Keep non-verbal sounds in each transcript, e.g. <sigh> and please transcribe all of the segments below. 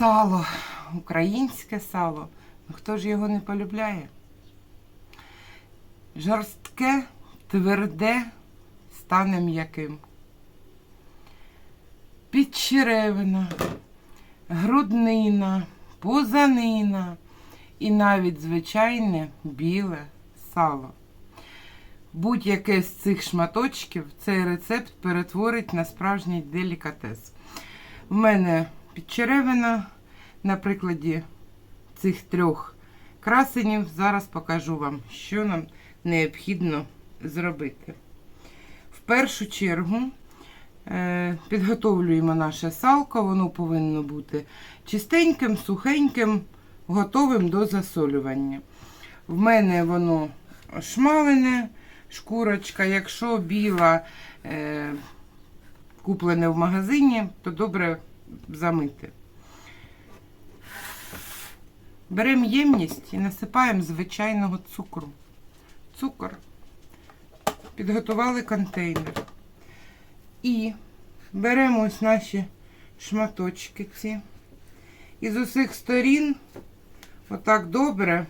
Сало, українське сало. Ну, хто ж його не полюбляє? Жорстке, тверде, стане м'яким. Підчеревина, груднина, пузанина і навіть звичайне біле сало. Будь-яке з цих шматочків цей рецепт перетворить на справжній делікатес. В мене підчеревина на прикладі цих трьох красенів. Зараз покажу вам, що нам необхідно зробити. В першу чергу е, підготовлюємо наше салко, воно повинно бути чистеньким, сухеньким, готовим до засолювання. В мене воно шмалене, шкурочка, якщо біла е, куплене в магазині, то добре замити. Беремо ємність і насипаємо звичайного цукру. Цукор. Підготували контейнер. І беремо ось наші шматочки ці. І з усіх сторін отак добре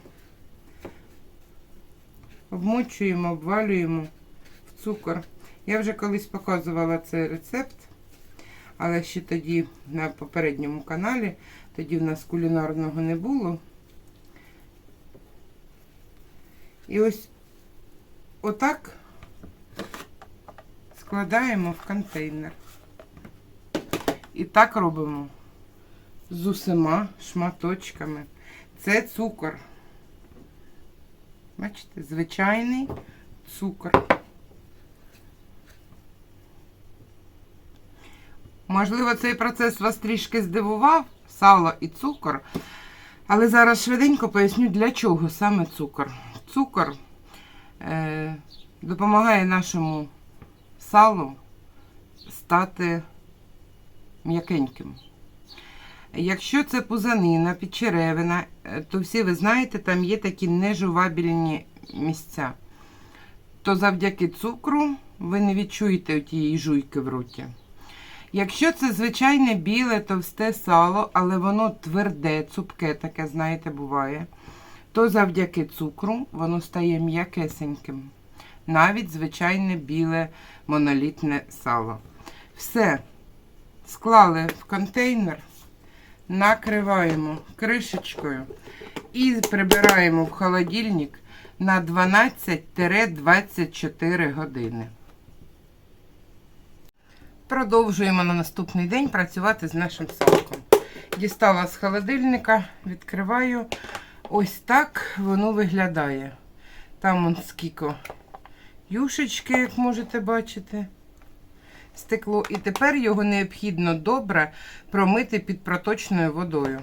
обмочуємо, обвалюємо в цукор. Я вже колись показувала цей рецепт, але ще тоді на попередньому каналі, тоді в нас кулінарного не було. І ось отак складаємо в контейнер. І так робимо з усіма шматочками. Це цукор. Бачите, звичайний цукор. Можливо, цей процес вас трішки здивував, сало і цукор. Але зараз швиденько поясню, для чого саме цукор. Цукор е, допомагає нашому салу стати м'якеньким. Якщо це пузанина, підчеревина, е, то всі ви знаєте, там є такі нежувабільні місця. То завдяки цукру ви не відчуєте тієї жуйки в роті. Якщо це звичайне біле товсте сало, але воно тверде, цупке, таке, знаєте, буває, то завдяки цукру воно стає м'якесеньким. Навіть звичайне біле монолітне сало. Все склали в контейнер накриваємо кришечкою і прибираємо в холодильник на 12-24 години. Продовжуємо на наступний день працювати з нашим салком. Дістала з холодильника, відкриваю. Ось так воно виглядає. Там он скільки юшечки, як можете бачити стекло. І тепер його необхідно добре промити під проточною водою.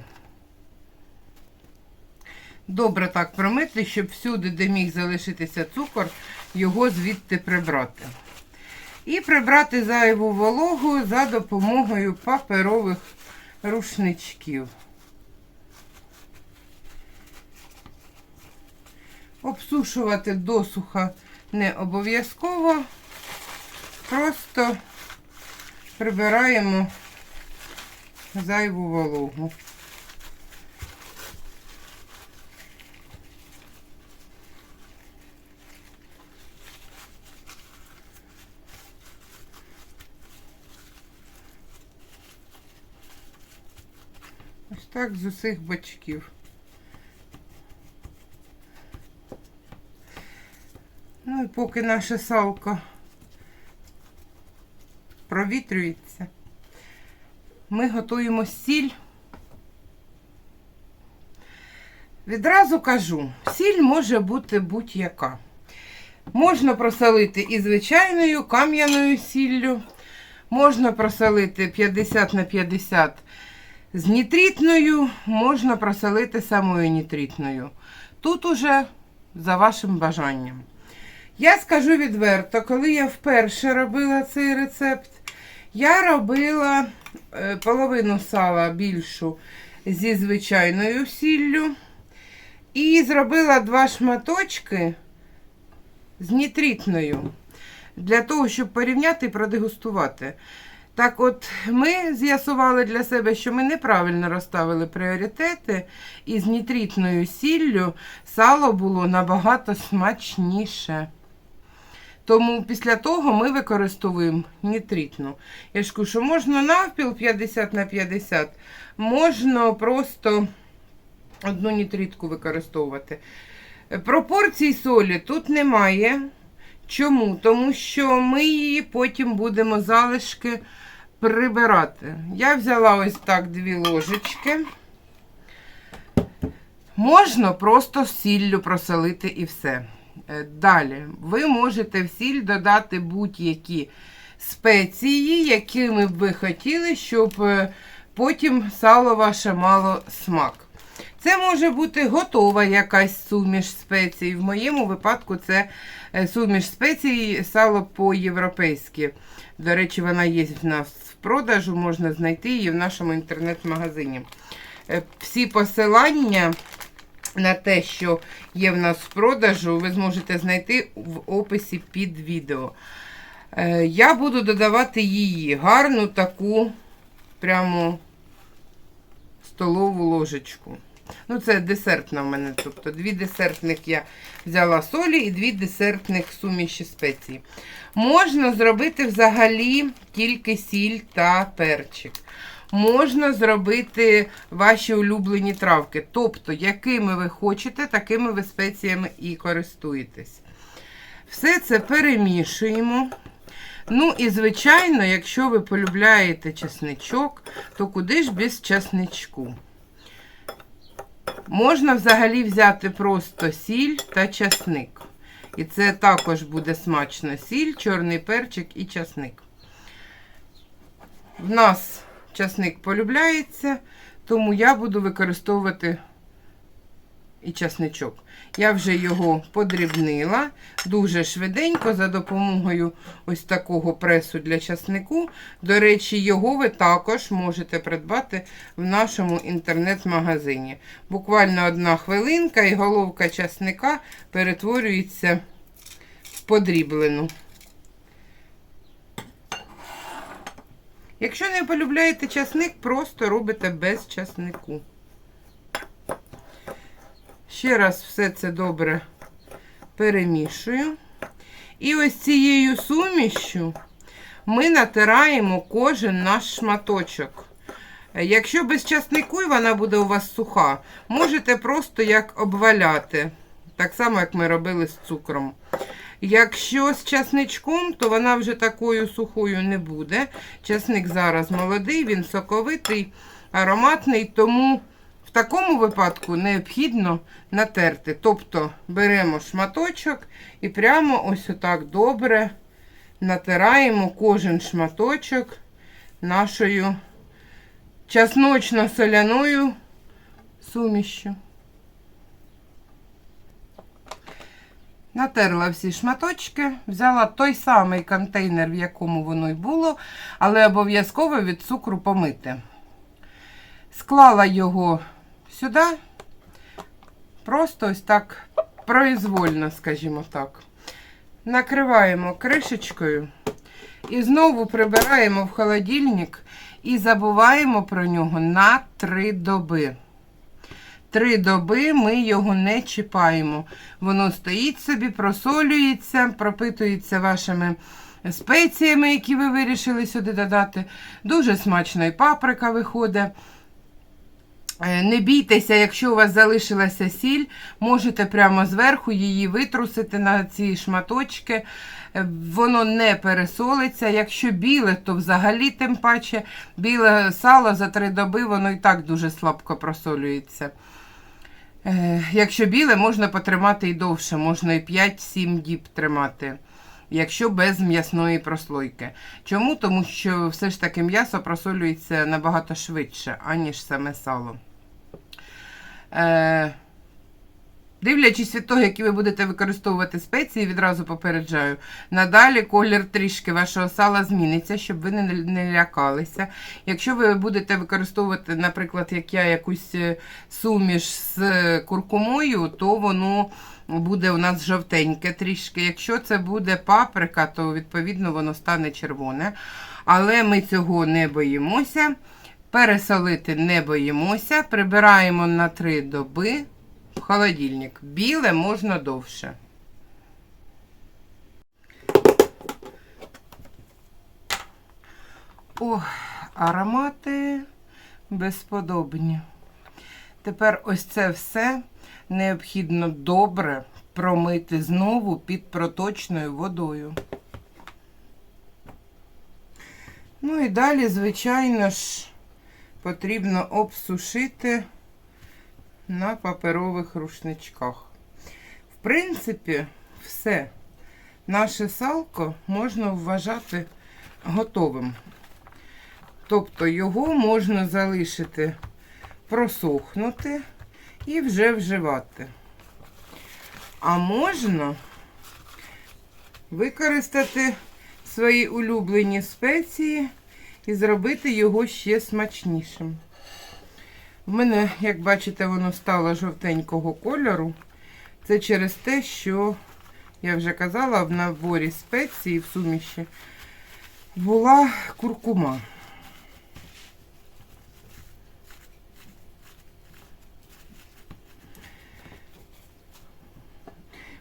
Добре так промити, щоб всюди, де міг залишитися цукор, його звідти прибрати. І прибрати зайву вологу за допомогою паперових рушничків. Обсушувати досуха не обов'язково. Просто прибираємо зайву вологу. Так з усіх бочків. Ну і поки наше салко провітрюється. Ми готуємо сіль. Відразу кажу, сіль може бути будь-яка. Можна просолити і звичайною кам'яною сіллю, можна просолити 50 на 50 з нітритною, можна просолити самою нітритною. Тут уже за вашим бажанням. Я скажу відверто, коли я вперше робила цей рецепт, я робила е, половину сала більшу зі звичайною сіллю. І зробила два шматочки з нітритною. Для того, щоб порівняти і продегустувати. Так от, ми з'ясували для себе, що ми неправильно розставили пріоритети, і з нітритною сіллю сало було набагато смачніше. Тому після того ми використовуємо нітритну. Я ж кажу, що можна навпіл 50 на 50, можна просто одну нітритку використовувати. Пропорцій солі тут немає. Чому? Тому що ми її потім будемо залишки прибирати. Я взяла ось так дві ложечки. Можна просто сіллю просолити і все. Е, Далі, ви можете в сіль додати будь-які спеції, якими б ви хотіли, щоб е, потім сало ваше мало смак. Це може бути готова якась суміш спецій. В моєму випадку це е, суміш спецій сало по-європейськи. До речі, вона є в нас в продажу, можна знайти її в нашому інтернет-магазині. Е, Всі посилання на те, що є в нас в продажу, ви зможете знайти в описі під відео. Е, Я буду додавати її гарну таку прямо столову ложечку. Ну, це десертна в мене. Тобто дві десертних я взяла солі і дві десертних суміші спецій. Можна зробити взагалі тільки сіль та перчик. Можна зробити ваші улюблені травки. Тобто, якими ви хочете, такими ви спеціями і користуєтесь. Все це перемішуємо. Ну і, звичайно, якщо ви полюбляєте чесничок, то куди ж без чесничку? Можна взагалі взяти просто сіль та часник. І це також буде смачно. Сіль, чорний перчик і часник. В нас часник полюбляється, тому я буду використовувати і часничок. Я вже його подрібнила дуже швиденько за допомогою ось такого пресу для часнику. До речі, його ви також можете придбати в нашому інтернет-магазині. Буквально одна хвилинка і головка часника перетворюється в подріблену. Якщо не полюбляєте часник, просто робите без часнику. Ще раз все це добре перемішую. І ось цією сумішю ми натираємо кожен наш шматочок. Якщо без часнику і вона буде у вас суха, можете просто як обваляти. Так само, як ми робили з цукром. Якщо з часничком, то вона вже такою сухою не буде. Часник зараз молодий, він соковитий, ароматний, тому такому випадку необхідно натерти. Тобто беремо шматочок і прямо ось отак добре натираємо кожен шматочок нашою часночно-соляною сумішю. Натерла всі шматочки, взяла той самий контейнер, в якому воно й було, але обов'язково від цукру помити. Склала його сюди, просто ось так произвольно, скажімо так. Накриваємо кришечкою і знову прибираємо в холодильник і забуваємо про нього на 3 доби. Три доби ми його не чіпаємо. Воно стоїть собі, просолюється, пропитується вашими спеціями, які ви вирішили сюди додати. Дуже смачно і паприка виходить. Е, Не бійтеся, якщо у вас залишилася сіль, можете прямо зверху її витрусити на ці шматочки. Е, Воно не пересолиться. Якщо біле, то взагалі тим паче біле сало за три доби, воно і так дуже слабко просолюється. Е, Якщо біле, можна потримати і довше, можна і 5-7 діб тримати. Якщо без м'ясної прослойки. Чому? Тому що все ж таки м'ясо просолюється набагато швидше, аніж саме сало. Е, дивлячись від того, які ви будете використовувати спеції, відразу попереджаю. Надалі колір трішки вашого сала зміниться, щоб ви не, не лякалися. Якщо ви будете використовувати, наприклад, як я якусь е, суміш з куркумою, то воно буде у нас жовтеньке трішки. Якщо це буде паприка, то відповідно воно стане червоне. Але ми цього не боїмося. Пересолити не боїмося. Прибираємо на 3 доби в холодильник. Біле можна довше. Ох, аромати безподобні. Тепер ось це все необхідно добре промити знову під проточною водою. Ну і далі, звичайно ж, потрібно обсушити на паперових рушничках. В принципі, все. Наше салко можна вважати готовим. Тобто його можна залишити просохнути і вже вживати. А можна використати свої улюблені спеції і зробити його ще смачнішим. В мене, як бачите, воно стало жовтенького кольору. Це через те, що, я вже казала, в наборі спеції в суміші була куркума.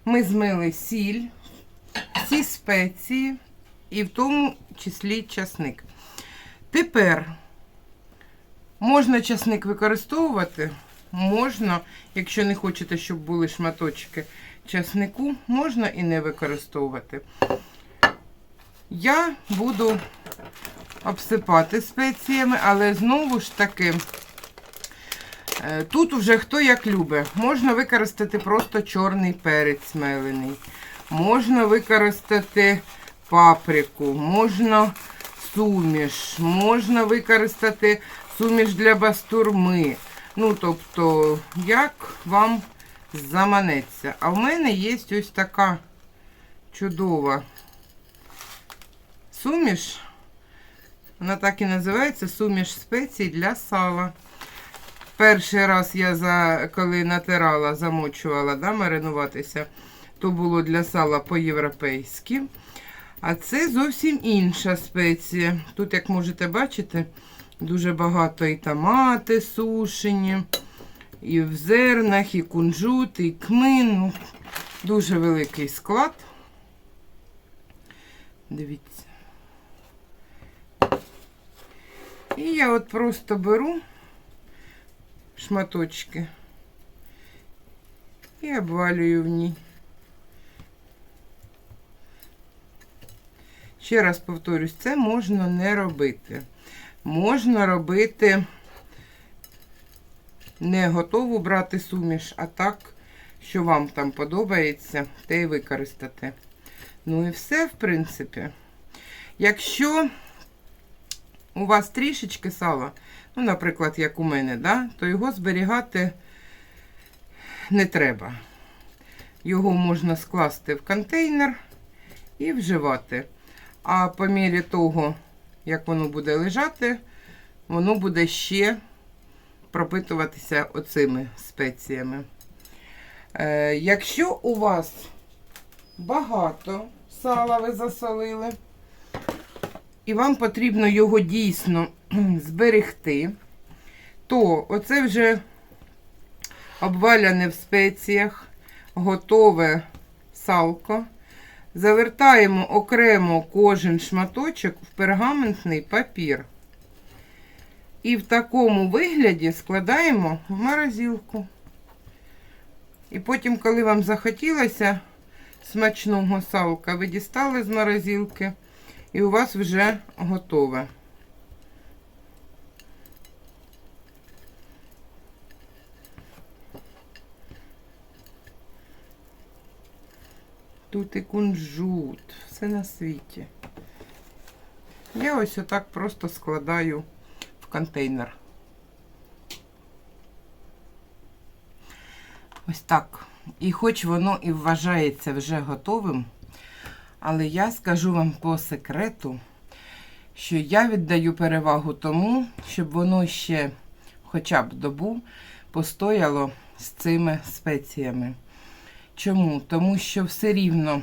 Ми змили сіль, всі спеції і в тому числі часник. Тепер можна часник використовувати, можна, якщо не хочете, щоб були шматочки часнику, можна і не використовувати. Я буду обсипати спеціями, але знову ж таки. Е, Тут вже хто як любить. Можна використати просто чорний перець мелений. Можна використати паприку, можна суміш, можна використати суміш для бастурми. Ну, тобто, як вам заманеться. А в мене є ось така чудова суміш. Вона так і називається суміш спецій для сала. Перший раз я за, коли натирала, замочувала, да, маринуватися, то було для сала по-європейськи. А це зовсім інша спеція. Тут, як можете бачити, дуже багато і томати сушені, і в зернах, і кунжут, і кмин. Ну, Дуже великий склад. Дивіться. І я от просто беру шматочки і обвалюю в ній. Ще раз повторюсь, це можна не робити. Можна робити не готову брати суміш, а так, що вам там подобається, те й використати. Ну і все, в принципі. Якщо у вас трішечки сала, ну, наприклад, як у мене, да, то його зберігати не треба. Його можна скласти в контейнер і вживати. А по мірі того, як воно буде лежати, воно буде ще пропитуватися оцими спеціями. Е, якщо у вас багато сала ви засолили, і вам потрібно його дійсно <clears throat> зберегти, то оце вже обваляне в спеціях, готове салко. Завертаємо окремо кожен шматочок в пергаментний папір. І в такому вигляді складаємо в морозилку. І потім, коли вам захотілося смачного салка, ви дістали з морозилки, і у вас вже готове. Тут і кунжут, все на світі. Я ось отак просто складаю в контейнер. Ось так. І хоч воно і вважається вже готовим, але я скажу вам по секрету, що я віддаю перевагу тому, щоб воно ще хоча б добу постояло з цими спеціями. Чому? Тому що все рівно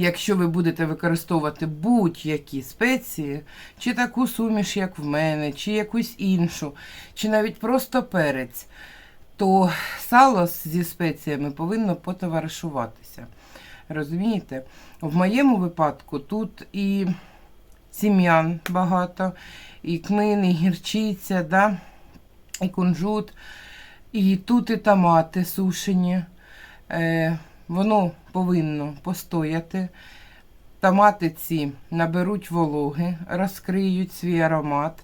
якщо ви будете використовувати будь-які спеції, чи таку суміш, як в мене, чи якусь іншу, чи навіть просто перець, то сало зі спеціями повинно потоваришуватися. Розумієте? В моєму випадку тут і сім'ян багато, і кмин, і гірчиця, да? і кунжут, і тут і томати сушені. Е, воно повинно постояти. Томати ці наберуть вологи, розкриють свій аромат,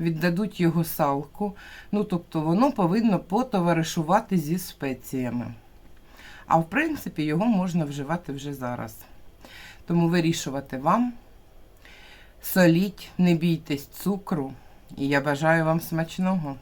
віддадуть його салку. Ну, тобто воно повинно потоваришувати зі спеціями. А в принципі, його можна вживати вже зараз. Тому вирішувати вам. Соліть, не бійтесь цукру. І я бажаю вам смачного.